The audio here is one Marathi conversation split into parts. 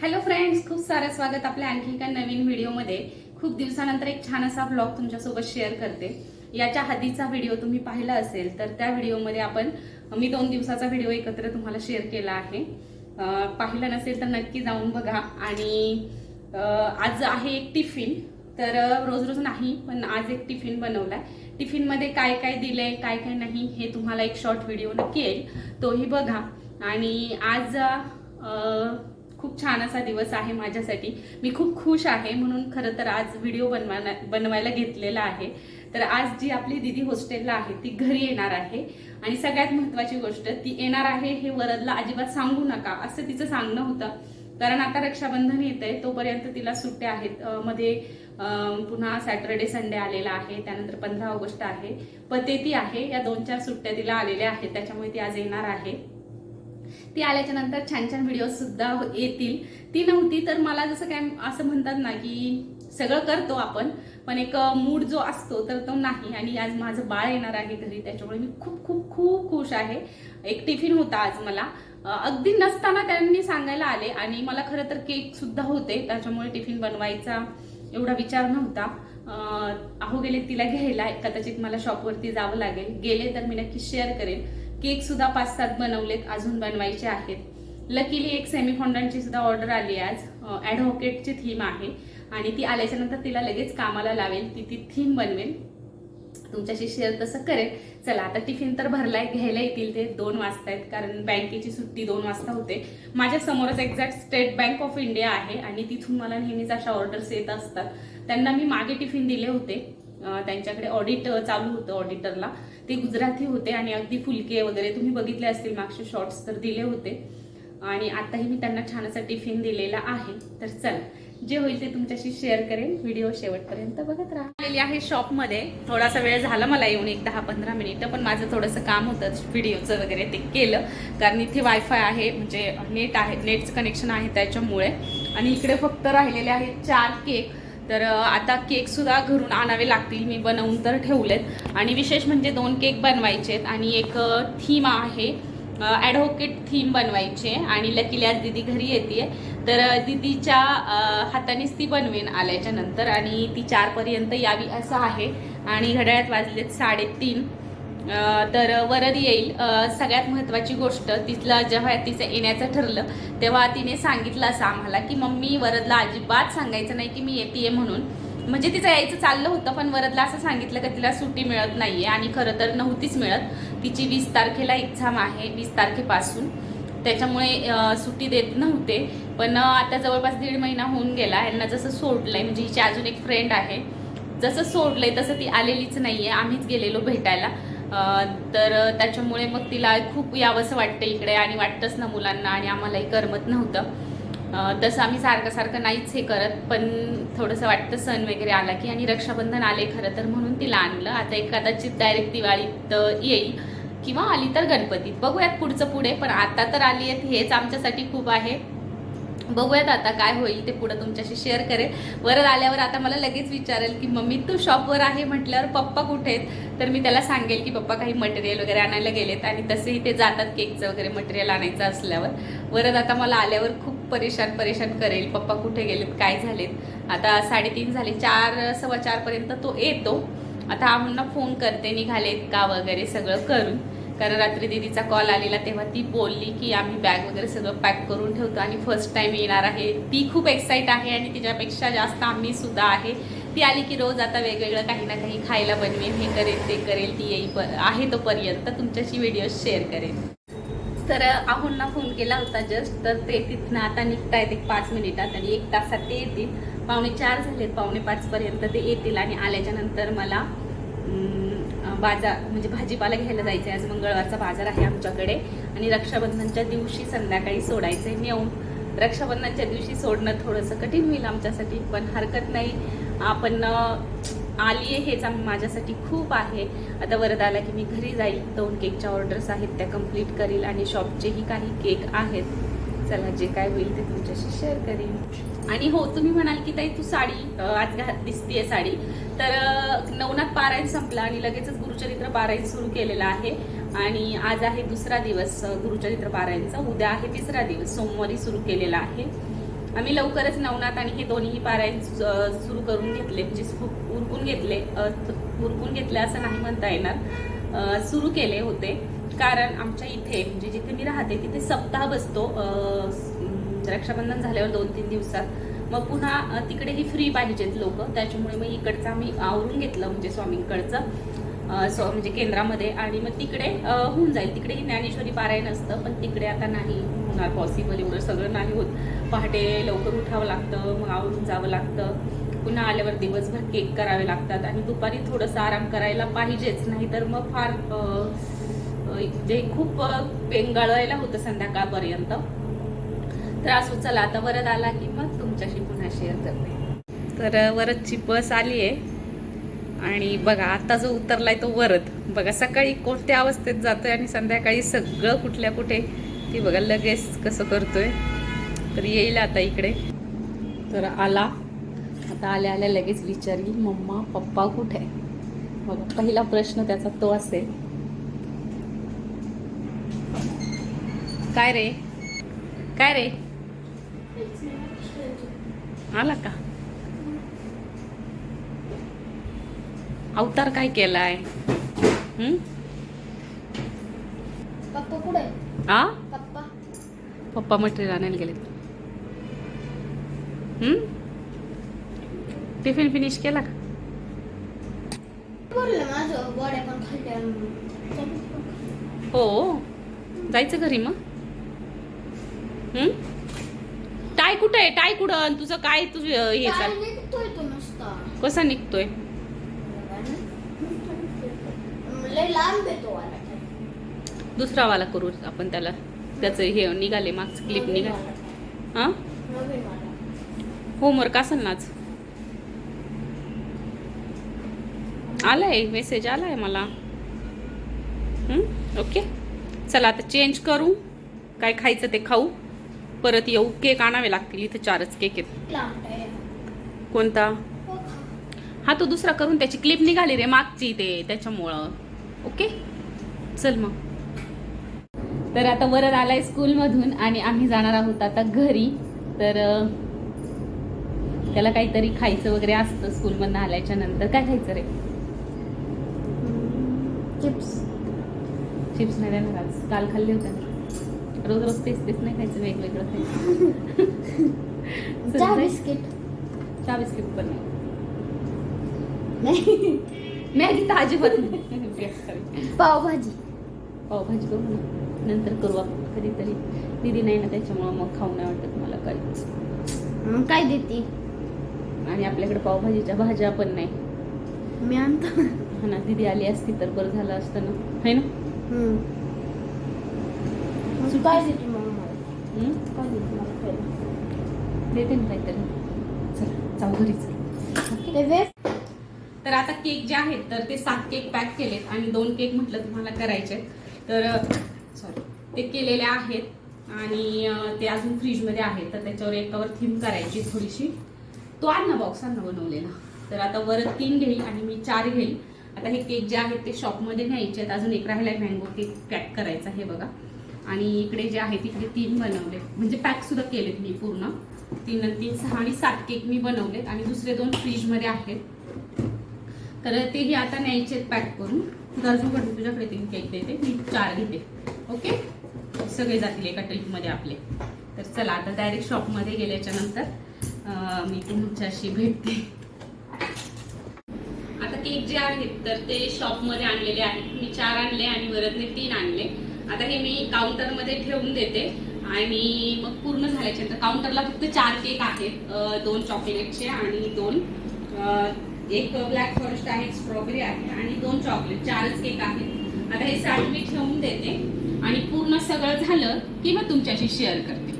हॅलो फ्रेंड्स खूप सारं स्वागत आपल्या आणखी एका नवीन व्हिडिओमध्ये. खूप दिवसानंतर एक छान असा ब्लॉग तुमच्यासोबत शेअर करते. याच्या आधीचा व्हिडिओ तुम्ही पाहिला असेल तर त्या व्हिडिओमध्ये आपण मी दोन दिवसाचा व्हिडिओ एकत्र तुम्हाला शेअर केला आहे. पाहिलं पाहिला नसेल तर नक्की जाऊन बघा. आणि आज आहे एक टिफिन तर रोज रोज नाही पण आज एक टिफिन बनवलाय. टिफिनमध्ये काय काय दिलंय काय काय नाही हे तुम्हाला एक शॉर्ट व्हिडिओ नक्की येईल. तोही बघा. आणि आज खूप छान असा दिवस आहे माझ्यासाठी. मी खूप खुश आहे म्हणून खरं तर आज व्हिडिओ बनवायला बनवायला घेतलेला आहे. तर आज जी आपली दिदी हॉस्टेलला आहे ती घरी येणार आहे. आणि सगळ्यात महत्वाची गोष्ट ती येणार आहे हे वरदला अजिबात सांगू नका असं तिचं सांगणं होतं. कारण आता रक्षाबंधन येत आहे तोपर्यंत तिला सुट्ट्या आहेत. मध्ये पुन्हा सॅटर्डे संडे आलेला आहे त्यानंतर पंधरा ऑगस्ट आहे. पतेती आहे या दोन चार सुट्ट्या तिला आलेल्या आहेत त्याच्यामुळे ती आज येणार आहे. ती आल्याच्यानंतर छान छान व्हिडिओसुद्धा येतील. ती नव्हती तर मला जसं काय असं म्हणतात ना की सगळं करतो आपण पण एक मूड जो असतो तर तो नाही. आणि आज माझं बाळ येणार आहे घरी त्याच्यामुळे मी खूप खूप खूप खुश आहे. एक टिफिन होता आज मला. अगदी नसताना त्यांनी सांगायला आले आणि मला खरं तर केक सुद्धा होते त्याच्यामुळे टिफिन बनवायचा एवढा विचार नव्हता. अहो गेले तिला घ्यायला कदाचित मला शॉपवरती जावं लागेल. गेले तर मी नक्की शेअर करेन. केक सुद्धा पाच सात बनवलेत अजून बनवायचे आहेत. लकीली एक सेमी फॉन्डनची सुद्धा ऑर्डर आली आज. ॲडव्होकेटची थीम आहे. आणि ती आल्याच्यानंतर तिला लगेच कामाला लावेल. ती ती थीम बनवेल. तुमच्याशी शेअर तसं करेल. चला आता टिफिन तर भरलाय घ्यायला येतील ते दोन वाजता आहेत. कारण बँकेची सुट्टी दोन वाजता होते. माझ्या समोरच exact State Bank of India आहे. आणि तिथून मला नेहमीच अशा ऑर्डर्स येत असतात. त्यांना मी मागे टिफिन दिले होते. त्यांच्याकडे ऑडिट चालू होतं ऑडिटरला ते गुजराती होते आणि अगदी फुलके वगैरे. तुम्ही बघितले असतील मागचे शॉर्ट्स तर दिले होते. आणि आताही मी त्यांना छान असा टिफिन दिलेला आहे. तर चल जे होईल ते तुमच्याशी शेअर करेन. व्हिडिओ शेवटपर्यंत बघत राहा. आलेली आहे शॉपमध्ये थोडासा वेळ झाला मला येऊन एक दहा पंधरा मिनिटं पण माझं थोडंसं काम होतं. व्हिडिओचं वगैरे ते केलं. कारण इथे वायफाय आहे म्हणजे नेट आहे नेटचं कनेक्शन आहे त्याच्यामुळे. आणि इकडे फक्त राहिलेले आहेत चार केक तर आता केकसुद्धा घरून आणावे लागतील. मी बनवून तर ठेवलेत. आणि विशेष म्हणजे दोन केक बनवायचे आहेत आणि एक थीम आहे. ॲडव्होकेट थीम बनवायची आहे. आणि लकीली आज दिदी घरी येते तर दिदीच्या हातानेच ती बनवेन आल्याच्यानंतर. आणि ती चारपर्यंत यावी असं आहे. आणि घड्याळात वाजलेत साडेतीन. तर वरद येईल. सगळ्यात महत्त्वाची गोष्ट तिथला जेव्हा तिचं येण्याचं ठरलं तेव्हा तिने सांगितलं असं आम्हाला की मम्मी वरदला अजिबात सांगायचं नाही की मी येते म्हणून. म्हणजे तिचं यायचं चाललं होतं पण वरदला असं सांगितलं की तिला सुट्टी मिळत नाही आहे आणि खरं तर नव्हतीच मिळत. तिची वीस तारखेला एक्झाम आहे वीस तारखेपासून. त्याच्यामुळे सुट्टी देत नव्हते. पण आता जवळपास दीड महिना होऊन गेला. यांना जसं सोडलं आहे म्हणजे हिची अजून एक फ्रेंड आहे. जसं सोडलं आहे तसं ती आलेलीच नाही आहे आम्हीच गेलेलो भेटायला. तर त्याच्यामुळे मग तिला खूप यावंसं वाटतं इकडे आणि वाटतंच ना मुलांना आणि आम्हालाही करमत नव्हतं. तसं आम्ही सारखं सारखं नाहीच हे करत पण थोडंसं वाटतं सण वगैरे आला की आणि रक्षाबंधन आले खरं तर म्हणून तिला आणलं. आता एक कदाचित डायरेक्ट दिवाळीत येईल किंवा आली तर गणपतीत. बघूयात पुढचं पुढे पण आता तर आली आहेत हेच आमच्यासाठी खूप आहे. बघूयात आता काय होईल ते पुढं तुमच्याशी शेअर करेल. वरच आल्यावर आता मला लगेच विचारेल की मम्मी तू शॉपवर आहे म्हटल्यावर पप्पा कुठे आहेत? तर मी त्याला सांगेल की पप्पा काही मटेरियल वगैरे आणायला गेलेत आणि तसेही ते जातात केकचं वगैरे मटेरियल आणायचं असल्यावर. वरद आता मला आल्यावर खूप परेशान परेशान करेल पप्पा कुठे गेलेत? काय झालेत? आता साडेतीन झाले चार सव्वा चारपर्यंत तो येतो. आता आम्हाला फोन करते निघालेत का? वगैरे सगळं करून. कारण रात्री दिदीचा कॉल आलेला तेव्हा ती बोलली की आम्ही बॅग वगैरे सगळं पॅक करून ठेवतो आणि फर्स्ट टाइम येणार आहे. ती खूप एक्साइट आहे आणि तिच्यापेक्षा जास्त आम्ही सुद्धा आहे. ती आली की रोज आता वेगवेगळं काही ना काही खायला बनवेन हे करेल ते करेल ती येईल पर आहे तोपर्यंत. तुमच्याशी व्हिडिओ शेअर करेन. तर आहोंना फोन केला होता जस्ट तर ते तिथनं आता निघतायत एक पाच मिनिटात आणि एक तासात ते येतील. पावणे चार झालेत पावणे पाचपर्यंत ते येतील आणि आल्याच्यानंतर मला बाजार म्हणजे भाजीपाला घ्यायला जायचं आहे आज मंगळवारचा बाजार आहे आमच्याकडे. आणि रक्षाबंधनच्या दिवशी संध्याकाळी सोडायचं आहे नेऊन. रक्षाबंधनच्या दिवशी सोडणं थोडंसं कठीण होईल आमच्यासाठी पण हरकत नाही. आपण आली आहे हेच माझ्यासाठी खूप आहे. आता वरद आला की मी घरी जाईल. दोन केकच्या ऑर्डर्स आहेत त्या कंप्लीट करील आणि शॉपचेही काही केक आहेत. चला जे काय होईल ते तुमच्याशी शेअर करीन. आणि हो तुम्ही म्हणाल की ताई तू साडी आज घा दिसतीये साडी. तर नवनाथ पारायण संपला आणि लगेचच गुरुचरित्र पारायण सुरू केलेलं आहे. आणि आज आहे दुसरा दिवस गुरुचरित्र पारायणचा. उद्या आहे तिसरा दिवस सोमवारी सुरू केलेला आहे. आम्ही लवकरच नवनाथ आणि हे दोन्ही पारायण सुरू करून घेतले. म्हणजे खूप उरकून घेतले. उरकून घेतले असं नाही म्हणता येणार. सुरू केले होते. कारण आमच्या इथे म्हणजे जिथे मी राहते तिथे सप्ताह बसतो. रक्षाबंधन झाल्यावर दोन तीन दिवसात. मग पुन्हा तिकडेही फ्री पाहिजेत लोक. त्याच्यामुळे मग इकडचं आम्ही आवरून घेतलं म्हणजे स्वामींकडचं स्व म्हणजे केंद्रामध्ये. आणि मग तिकडे होऊन जाईल. तिकडेही ज्ञानेश्वरी पारायण असतं पण तिकडे आता नाही होणार पॉसिबल एवढं सगळं नाही होत. पहाटे लवकर उठावं लागतं मग आवरून जावं लागतं. पुन्हा आल्यावर दिवसभर केक करावे लागतात. आणि दुपारी थोडंसं आराम करायला पाहिजेच. नाहीतर मग फार जे म्हणजे खूप अ, पेंगाळायला होतं संध्याकाळपर्यंत. तर असं चला आता वरद आला की मग तुमच्याशी पुन्हा शेअर करते. तर वरदची बस आली आहे. आणि बघा आता जो उतरलाय तो वरद. बघा सकाळी कोणत्या अवस्थेत जातोय आणि संध्याकाळी सगळं कुठल्या कुठे ती बघा लगेच कसं करतोय. तर येईल आता इकडे. तर आला. आता आल्या आल्या लगेच विचारली मम्मा पप्पा कुठे? बघा पहिला प्रश्न त्याचा तो असेल. काय रे? काय रे? आला का? अवतार काय केलाय? आ? पप्पा. पप्पा मटेरियल आणायला गेले टिफिन फिनिश केला का? हो. जायचं घरी मग? हम्म टाय कुठं आहे? टाय कुठं? आणि तुझं काय तुझं हे चाल कसा निघतोय? दुसरा वाला करू आपण त्याला. त्याचं हे निघाले मागचं क्लिप निघाले. हा? होमवर्क असेल नाच आलाय मेसेज आलाय मला? ओके चला आता चेंज करू. काय खायचं ते खाऊ. परत येऊ. केक आणावे लागतील इथे चारच केक आहेत. कोणता? हो तो दुसरा करून त्याची क्लिप निघाली रे मागची ते त्याच्यामुळं. ओके? चल मग. तर आता वरद आलाय स्कूलमधून आणि आम्ही जाणार आहोत आता घरी. तर त्याला काहीतरी खायचं वगैरे असतं स्कूलमधनं आल्याच्यानंतर. काय खायचं रे? चिप्स. चिप्स नाही देणार आज. काल खाल्ले होते रोज रोज तेच तेच नाही खायचं वेगवेगळं खायचं. चहा. बिस्किट. चहा बिस्किट पण नाही. मॅगी तर अजिबात नाही. पावभाजी. पावभाजी करू ना. नंतर करू आपण. कधीतरी. दिदी नाही ना त्याच्यामुळं मग खाऊ नाही वाटत मला काहीच मग काय देते? आणि आपल्याकडे पावभाजीच्या भाज्या पण नाही. मी आणतो. हा ना दिदी आली असती तर बरं झालं असतं ना. है ना? काय देते मग मला हं? काय देते मला खायला? देते ना काहीतरी चल जाऊ ते तर आता केक जे आहेत तर ते सात केक पॅक केलेत आणि दोन केक म्हटलं तुम्हाला करायचे तर सॉरी ते केलेले आहेत आणि ते अजून फ्रीजमध्ये आहेत. तर त्याच्यावर एकावर थीम करायची थोडीशी. तो आण ना बॉक्स आण बनवलेला. तर आता वर तीन घेईल आणि मी चार घेईल. आता हे केक जे आहेत ते शॉपमध्ये न्यायचे आहेत. अजून एक राहिला मँगो केक पॅक करायचा हे बघा. आणि इकडे जे आहे तिकडे तीन बनवले म्हणजे पॅक सुद्धा केलेत मी पूर्ण. तीन तीन सहा आणि सात केक मी बनवलेत आणि दुसरे दोन फ्रीजमध्ये आहेत. तर तेही आता न्यायचे पॅक करून. दर्जूकडून तुझ्याकडे तीन केक देते. मी चार घेते. ओके सगळे जातील एका ट्रीपमध्ये आपले. तर चला आता डायरेक्ट शॉपमध्ये गेल्याच्यानंतर मी तुमच्याशी भेटते. आता केक जे आहेत तर ते शॉपमध्ये आणलेले आहेत. मी चार आणले आणि वरदने तीन आणले. आता हे मी काउंटरमध्ये ठेवून देते. आणि मग पूर्ण झाल्याच्यानंतर काउंटरला फक्त चार केक आहेत. दोन चॉकलेटचे आणि दोन एक ब्लॅक फॉरेस्ट आहे स्ट्रॉबेरी आहे आणि दोन चॉकलेट चारच केक आहेत. आता हे साठ मी ठेवून देते. आणि पूर्ण सगळं झालं की मग तुमच्याशी शेअर करते.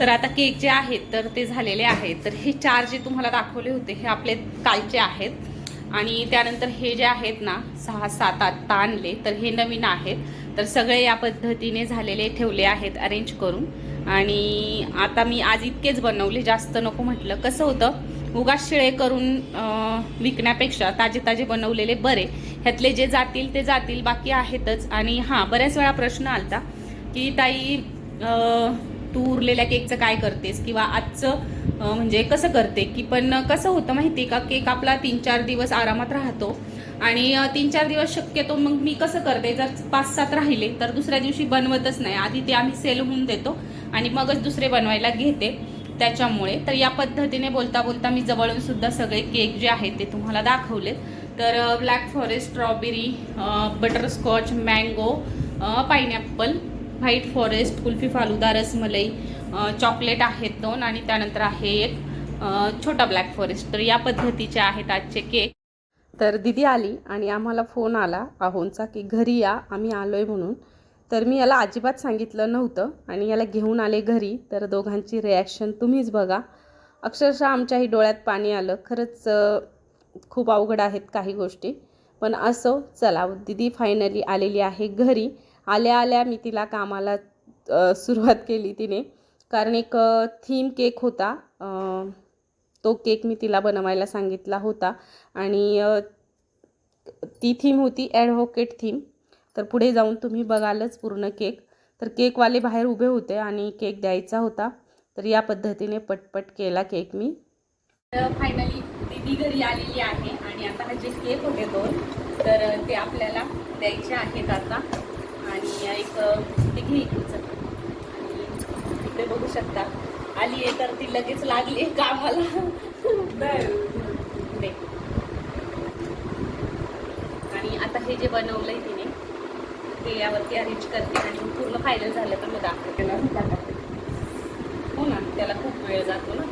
तर आता केक जे आहेत तर ते झालेले आहेत. तर हे चार जे तुम्हाला दाखवले होते हे आपले कालचे आहेत. आणि त्यानंतर हे जे आहेत ना सहा सात आत्ता आणले. तर हे नवीन आहेत. तर सगळे या पद्धतीने झालेले ठेवले आहेत अरेंज करून. आणि आता मी आज इतकेच बनवले जास्त नको म्हटलं. कसं होतं उगाच शिळे करून विकण्यापेक्षा ताजे ताजे बनवलेले बरे. ह्यातले जे जातील ते जातील बाकी आहेतच. आणि हां बऱ्याच वेळा प्रश्न आलता की ताई तू उरलेल्या केकचं काय करतेस? किंवा आजचं म्हणजे कसं करते? की पण कसं होतं माहिती आहे का केक आपला तीन चार दिवस आरामात राहतो. आणि तीन चार दिवस शक्यतो मग मी कसं करते जर पाच सात राहिले तर दुसऱ्या दिवशी बनवतच नाही. आधी ते आम्ही सेल होऊन देतो आणि मगच दुसरे बनवायला घेते त्याच्यामुळे. तर या पद्धतीने बोलता बोलता मी जवळून सुद्धा सगळे केक जे आहेत ते तुम्हाला दाखवलेत. तर black forest strawberry butterscotch mango pineapple white forest kulfi falooda rasmalai chocolate आहेत दोन आणि त्यानंतर आहे एक छोटा ब्लॅक फॉरेस्ट तर या पद्धतीचे आहेत आजचे केक. तर दिदी आली आणि आम्हाला फोन आला आहोंचा की घरी या आम्ही आलो आहे म्हणून. तर मी याला अजिबात सांगितलं नव्हतं आणि याला घेऊन आले घरी. तर दोघांची रिॲक्शन तुम्हीच बघा. अक्षरशः आमच्याही डोळ्यात पाणी आलं. खरंच खूप अवघड आहेत काही गोष्टी. पण असो चला दिदी फायनली आलेली आहे घरी. आल्या आल्या मी तिला कामाला सुरुवात केली तिने. कारण एक थीम केक होता. तो केक मी तिला बनवायला सांगितला होता. आणि ती थीम होती ॲडव्होकेट थीम तर पुढे जाऊन तुम्ही बघालच पूर्ण केक. तर केकवाले बाहेर उभे होते आणि केक द्यायचा होता. तर या पद्धतीने पटपट केला केक मी. फायनली दीदी घरी आलेली आहे आणि आता हा जे केक होते दोन तर ते आपल्याला द्यायचे आहेत आता. आणि एक ते घे इकडे बघू शकता. आली आहे तर ती लगेच लागली आहे कामाला. आणि आता हे जे बनवलंय तिने ते यावरती अरेंज करते आणि पूर्ण फायनल झालं तर मग दाखवते ना. हो ना त्याला खूप वेळ जातो ना.